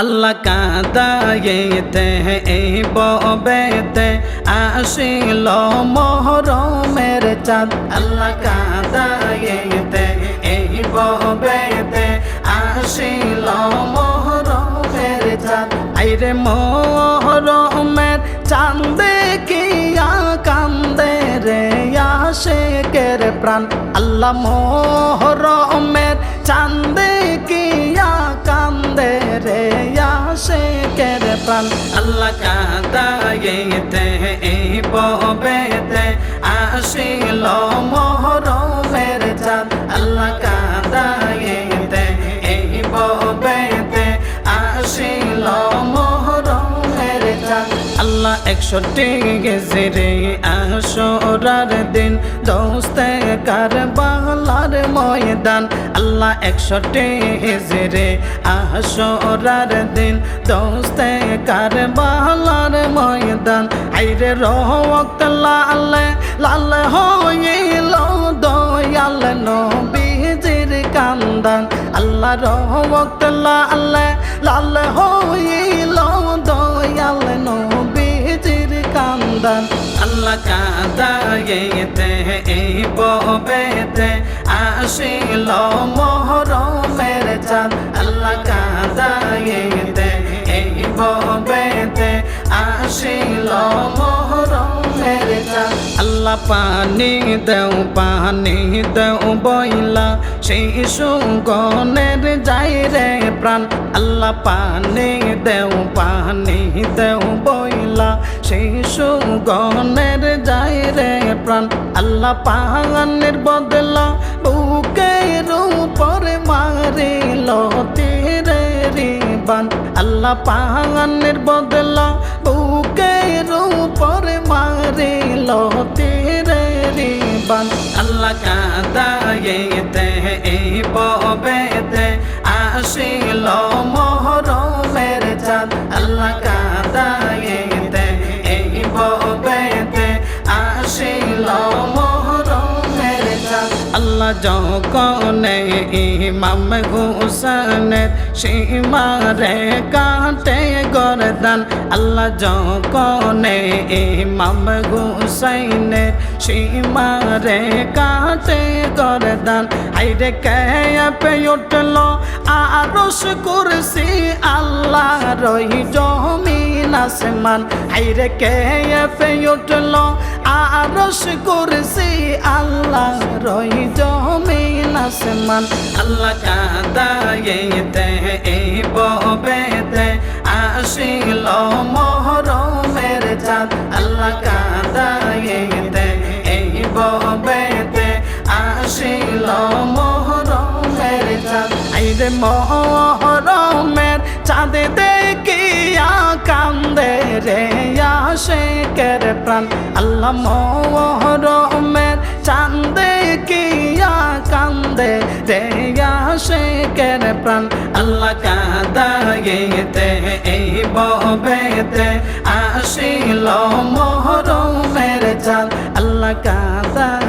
আল্লাহ কাদায়েতে এই ববেতে আসিল মোহরমের চাঁদ। আল্লাহ কাদায়েতে এই ববেতে আসিল মোহরমের চাঁদ। আইরে মোহরমের চাঁদে কিয়া কান্দে রে আশেকের প্রাণ। আল্লাহ মোহরমের চাঁদে প্রাণ আল্লাহ কাদায়েতে এই ববেতে আসিল মহরমের চাঁদ। আল্লাহ কাদায়েতে এই ববেতে আল্লাহ একশোটি গেজরে আসরার দিন, দোস্তে কারবালার ময়দান। আল্লাহ একশোটি গেজরে আসরার দিন, দোস্তে কারবালার ময়দান। আইরে রহমত লাল লাল হইল দয়াল নবীজির কান্দান। আল্লাহ রহমত লাল লাল হইল দয়াল নবীজির কান্দান আল্লাহ কাদায়েতে এই ববেতে আসিল মোহরমের আল্লাহ পানি দেও পানি দেও বইলা। সেই সুগনের যাই রে প্রাণ, আল্লাহ পানি দেও পানি দেও বইলা। সেই সুগনের যাই রে প্রাণ, আল্লাহ পাহানের বদলা বুকের উপরে মারিল তীরে রিবান আল্লাহ পাহানের বদলা কাদায়েতে এই ববেতে আসিল মোহরমের চাঁদ আল্লাহ কাদায়েতে আল্লাহ যকনে ইমাম হুসেনের সীমারে কাটে গরদান, আল্লাহ যকনে ইমাম হুসেনের সীমারে কাটে গরদান আইরে কে পে উঠল আরস কুরসি, আল্লাহ রহি জমিন আসমান আইরে কে পে উঠল আরস কুরসি, আল্লাহ আসমান আল্লাহ কাদায়েতে এই ববেতে আসিল মোহরমের চাঁদ, আল্লাহ কাদায়েতে এই ববেতে আসিল মোহরমের চাঁদ আইরে মোহরমের চাঁদ দেখিয়া কান্দে রে আশেকের প্রাণ। আল্লাহ মোহরমের কান্দে রে কেন প্রাণ আল্লাহ কাদায়েতে এই ববেতে আসিল মোহর মেরে চাল আল্লাহ কাদা